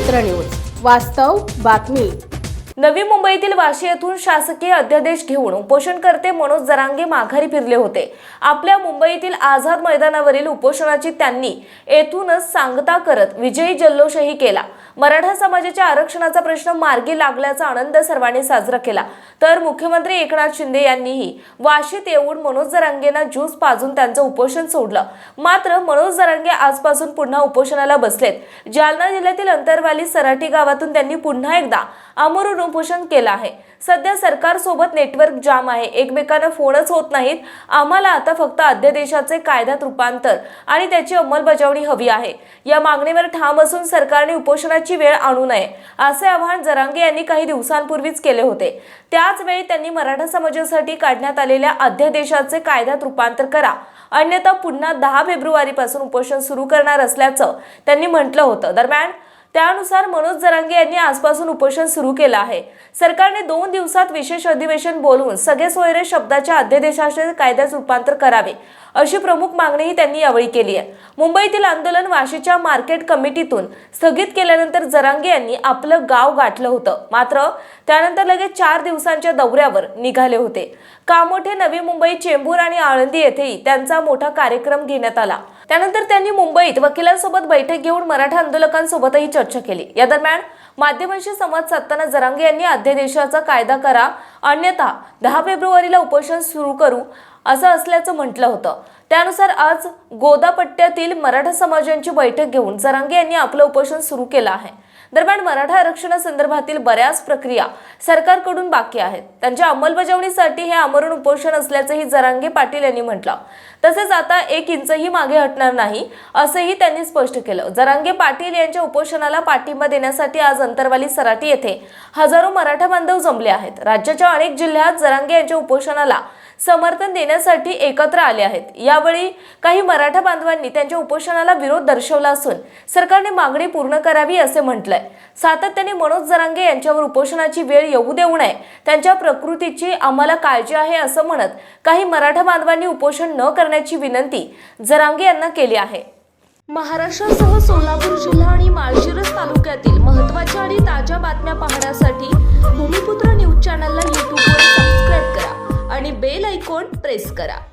भूमिपुत्र news वास्तव बातमी. नवी मुंबईतील वाशी येथून शासकीय अध्यादेश घेऊन उपोषणकर्ते मनोज जरांगे माघारी फिरले होते. आपल्या मुंबईतील आझाद मैदानावरील उपोषणाची त्यांनी येथूनच सांगता करत विजयी जल्लोषही केला. मराठा समाजाच्या आरक्षणाचा प्रश्न मार्गी लागल्याचा आनंद सर्वांनी साजरा केला. तर मुख्यमंत्री एकनाथ शिंदे यांनीही वाशीत येऊन मनोज जरांगेंना ज्यूस पाजून त्यांचं उपोषण सोडलं. मात्र मनोज जरांगे आजपासून पुन्हा उपोषणाला बसलेत. जालना जिल्ह्यातील अंतरवाली सराटी गावातून त्यांनी पुन्हा एकदा अमरून उपोषण केलं आहे. सध्या सरकारसोबत नेटवर्क जाम आहे. एकमेकांना फोनच होत नाहीत. आम्हाला आता फक्त अध्यादेशाचे कायद्यात रूपांतर आणि त्याची अंमलबजावणी हवी आहे. या मागणीवर ठाम असून सरकारने उपोषणाची वेळ आणू नये असे आवाहन जरांगे यांनी काही दिवसांपूर्वीच केले होते. त्याच वेळी त्यांनी मराठा समाजासाठी काढण्यात आलेल्या अध्यादेशाचे कायद्यात रूपांतर करा. अन्यथा पुन्हा दहा फेब्रुवारीपासून उपोषण सुरू करणार असल्याचं त्यांनी म्हटलं होतं. दरम्यान त्यानुसार मनोज जरांगे यांनी आजपासून उपोषण सुरू केलं आहे. सरकारने दोन दिवसात विशेष अधिवेशन बोलवून सगळे सोयरे शब्दाच्या अध्यादेशाचे कायद्यात रूपांतर करावे अशी प्रमुख मागणीही त्यांनी यावेळी केली आहे. मुंबईतील आंदोलन वाशीच्या मार्केट कमिटीतून स्थगित केल्यानंतर जरांगे यांनी आपलं गाव गाठलं होतं. मात्र त्यानंतर लगेच चार दिवसांच्या दौऱ्यावर निघाले होते. कामोठे नवी मुंबई चेंबूर आणि आळंदी येथेही त्यांचा मोठा कार्यक्रम घेण्यात आला. त्यानंतर त्यांनी मुंबईत वकिलांसोबत बैठक घेऊन मराठा आंदोलकांसोबतही चर्चा केली. या दरम्यान माध्यमांशी संवाद साधताना जरांगे यांनी अध्यादेशाचा कायदा करा अन्यथा दहा फेब्रुवारीला उपोषण सुरू करू असं असल्याचं म्हटलं होतं. त्यानुसार आज गोदापट्ट्यातील मराठा समाजांची बैठक घेऊन जरांगे यांनी आपलं उपोषण सुरू केलं आहे. दरम्यान मराठा आरक्षणासंदर्भातील बऱ्याच प्रक्रिया सरकारकडून बाकी आहेत. त्यांच्या अंमलबजावणीसाठी हे आमरण उपोषण असल्याचंही जरांगे पाटील यांनी म्हटलं. तसेच आता एक इंचही मागे हटणार नाही असंही त्यांनी स्पष्ट केलं. जरांगे पाटील यांच्या उपोषणाला पाठिंबा देण्यासाठी आज अंतरवाली सराटी येथे हजारो मराठा बांधव जमले आहेत. राज्याच्या अनेक जिल्ह्यात जरांगे यांच्या उपोषणाला समर्थन देण्यासाठी एकत्र आले आहेत. यावेळी काही मराठा बांधवांनी त्यांच्या उपोषणाला विरोध दर्शवला असून सरकारने मागणी पूर्ण करावी असे म्हटलंय. सातत्याने मनोज जरांगे यांच्यावर उपोषणाची वेळ येऊ देऊ नये त्यांच्या प्रकृतीची आम्हाला काळजी आहे असं म्हणत काही मराठा बांधवांनी उपोषण न करण्याची विनंती जरांगे यांना केली आहे. महाराष्ट्रासह सोलापूर जिल्हा आणि माळशिरस तालुक्यातील महत्त्वाच्या आणि ताज्या बातम्या पाहण्यासाठी भूमी प्रेस करा.